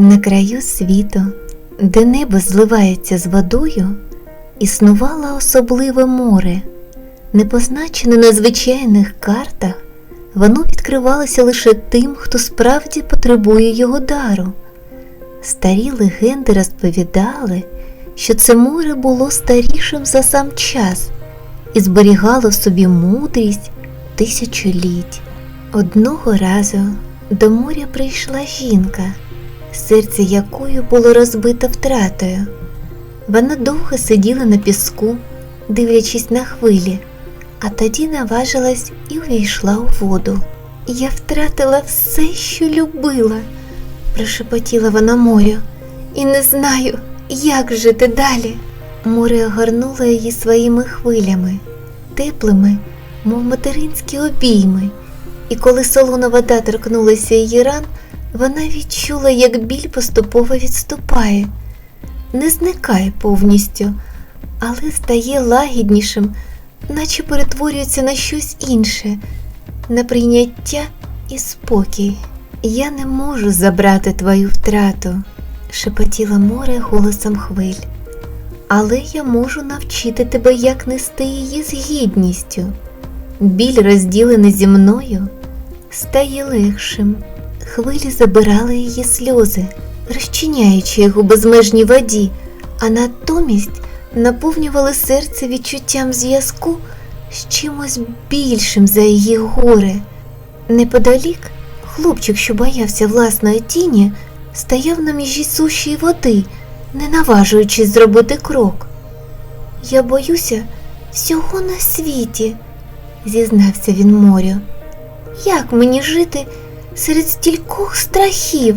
На краю світу, де небо зливається з водою, існувало особливе море. Не позначене на звичайних картах, воно відкривалося лише тим, хто справді потребує його дару. Старі легенди розповідали, що це море було старішим за сам час і зберігало в собі мудрість тисячоліть. Одного разу до моря прийшла жінка, серце якої було розбито втратою. Вона довго сиділа на піску, дивлячись на хвилі, а тоді наважилась і увійшла у воду. Я втратила все, що любила, прошепотіла вона морю, і не знаю, як жити далі. Море огорнуло її своїми хвилями, теплими, мов материнські обійми, і коли солона вода торкнулася її ран, вона відчула, як біль поступово відступає, не зникає повністю, але стає лагіднішим, наче перетворюється на щось інше, на прийняття і спокій. Я не можу забрати твою втрату, шепотіла море голосом хвиль. Але я можу навчити тебе, як нести її з гідністю. Біль, розділений зі мною, стає легшим. Хвилі забирали її сльози, розчиняючи їх у безмежній воді, а натомість наповнювали серце відчуттям зв'язку з чимось більшим за її горе. Неподалік хлопчик, що боявся власної тіні, стояв на межі суші й води, не наважуючись зробити крок. Я боюся всього на світі, зізнався він морю. Як мені жити серед стількох страхів?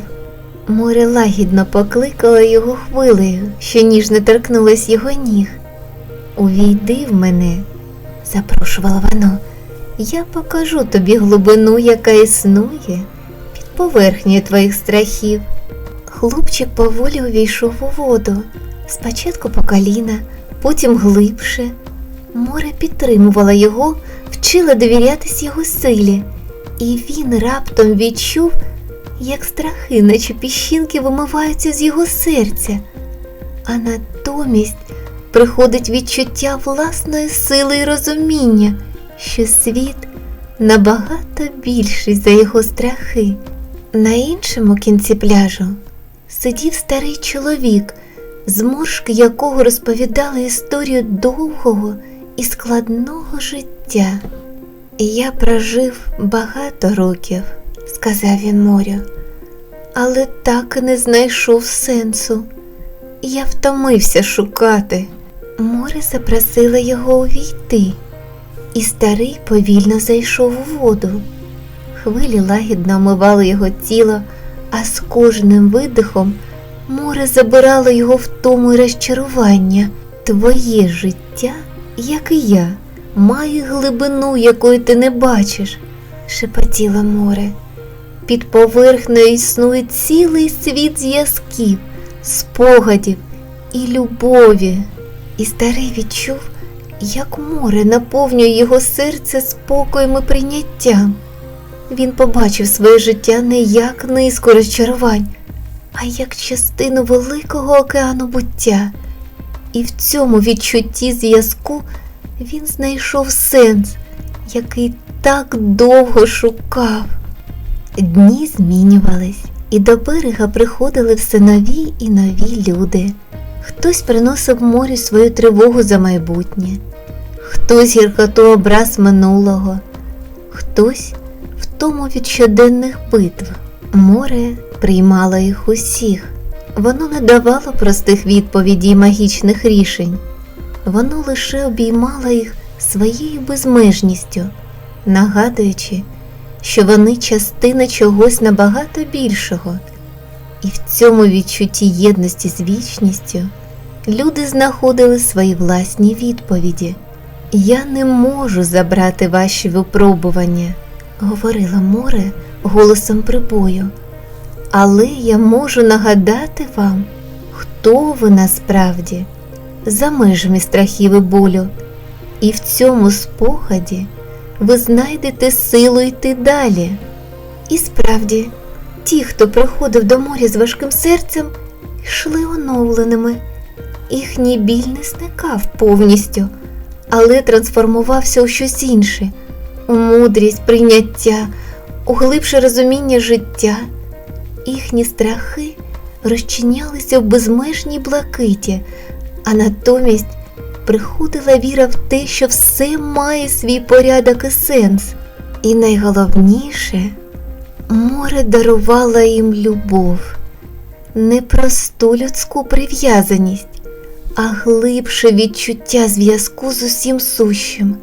Море лагідно покликало його хвилею, що ніжно торкнулась його ніг. Увійди в мене, запрошувало воно, я покажу тобі глибину, яка існує під поверхнею твоїх страхів. Хлопчик поволі увійшов у воду, спочатку по коліна, потім глибше. Море підтримувало його, вчило довірятись його силі, і він раптом відчув, як страхи, наче піщинки вимиваються з його серця, а натомість приходить відчуття власної сили і розуміння, що світ набагато більший за його страхи. На іншому кінці пляжу сидів старий чоловік, зморшки якого розповідали історію довгого і складного життя. Я прожив багато років, сказав він морю, але так і не знайшов сенсу. Я втомився шукати. Море запросило його увійти, і старий повільно зайшов у воду. Хвилі лагідно омивали його тіло, а з кожним видихом море забирало його в тому й розчарування. Твоє життя, як і я, має глибину, якої ти не бачиш, шепотіло море. Під поверхнею існує цілий світ зв'язків, спогадів і любові. І старий відчув, як море наповнює його серце спокоєм і прийняттям. Він побачив своє життя не як низку розчарувань, а як частину великого океану буття. І в цьому відчутті зв'язку він знайшов сенс, який так довго шукав. Дні змінювались, і до берега приходили все нові і нові люди. Хтось приносив морю свою тривогу за майбутнє, хтось гіркоту образ минулого, хтось втому від щоденних битв. Море приймало їх усіх. Воно не давало простих відповідей і магічних рішень, воно лише обіймало їх своєю безмежністю, нагадуючи, що вони частина чогось набагато більшого, і в цьому відчутті єдності з вічністю люди знаходили свої власні відповіді. Я не можу забрати ваші випробування, говорила море голосом прибою. Але я можу нагадати вам, хто ви насправді за межами страхів і болю, і в цьому спогаді ви знайдете силу йти далі. І справді, ті, хто приходив до моря з важким серцем, йшли оновленими. Їхній біль не зникав повністю, але трансформувався у щось інше, у мудрість, прийняття, у глибше розуміння життя. Їхні страхи розчинялися в безмежній блакиті, а натомість приходила віра в те, що все має свій порядок і сенс. І найголовніше, море дарувало їм любов, не просту людську прив'язаність, а глибше відчуття зв'язку з усім сущим,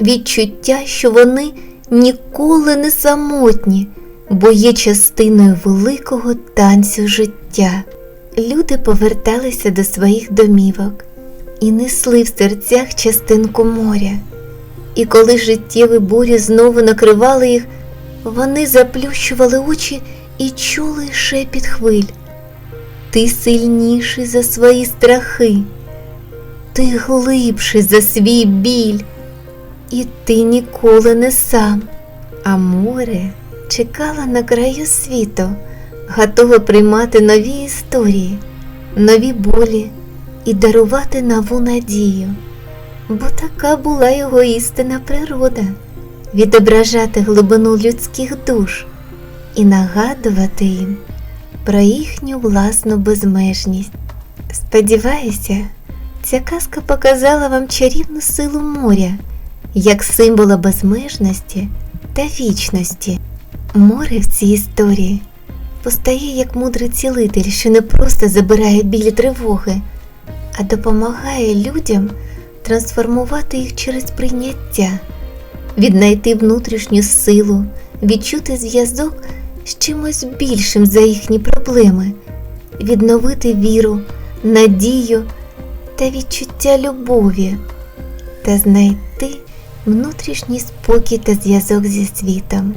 відчуття, що вони ніколи не самотні, бо є частиною великого танцю життя. Люди поверталися до своїх домівок і несли в серцях частинку моря. І коли життєві бурі знову накривали їх, вони заплющували очі і чули шепіт хвиль. Ти сильніший за свої страхи, ти глибший за свій біль, і ти ніколи не сам. А море чекало на краю світу, готове приймати нові історії, нові болі і дарувати нову надію. Бо така була його істинна природа відображати глибину людських душ і нагадувати їм про їхню власну безмежність. Сподіваюся, ця казка показала вам чарівну силу моря як символа безмежності та вічності. Море в цій історії постає як мудрий цілитель, що не просто забирає білі тривоги, а допомагає людям трансформувати їх через прийняття, віднайти внутрішню силу, відчути зв'язок з чимось більшим за їхні проблеми, відновити віру, надію та відчуття любові та знайти внутрішній спокій та зв'язок зі світом.